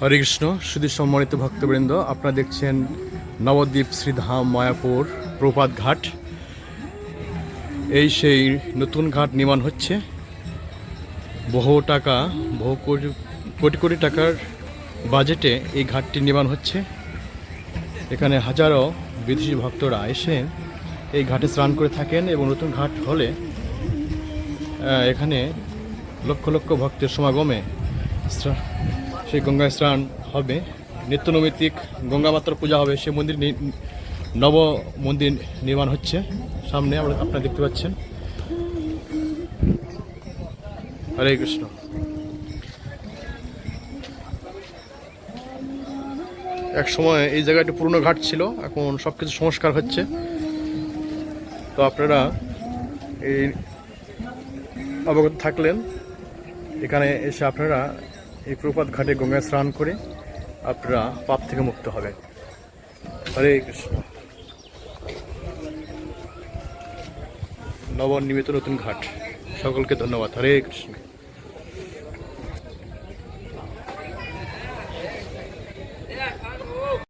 হরে কৃষ্ণ সুধী সম্মানিত ভক্তবৃন্দ, আপনারা দেখছেন নবদ্বীপ শ্রীধাম মায়াপুর প্রপাত ঘাট। এই সেই নতুন ঘাট নির্মাণ হচ্ছে। বহু টাকা, বহু কোটি কোটি কোটি টাকার বাজেটে এই ঘাটটি নির্মাণ হচ্ছে। এখানে হাজারো বিদেশি ভক্তরা এসে এই ঘাটে স্নান করে থাকেন এবং নতুন ঘাট হলে এখানে লক্ষ লক্ষ ভক্তের সমাগমে সেই গঙ্গায় স্নান হবে। নিত্য নৈমিত্তিক গঙ্গা মাতার পূজা হবে। সেই মন্দির নব মন্দির নির্মাণ হচ্ছে। সামনে আমরা আপনারা দেখতে পাচ্ছেন। হরে কৃষ্ণ। এক সময় এই জায়গাটি পুরনো ঘাট ছিল। এখন সব কিছু সংস্কার হচ্ছে। তো আপনারা এই অবগত থাকলেন। এখানে এসে আপনারা এই প্রপাত ঘাটে গঙ্গায় স্নান করে আপনারা পাপ থেকে মুক্ত হবে হরে কৃষ্ণ। নবনির্মিত নতুন ঘাট। সকলকে ধন্যবাদ। হরে কৃষ্ণ।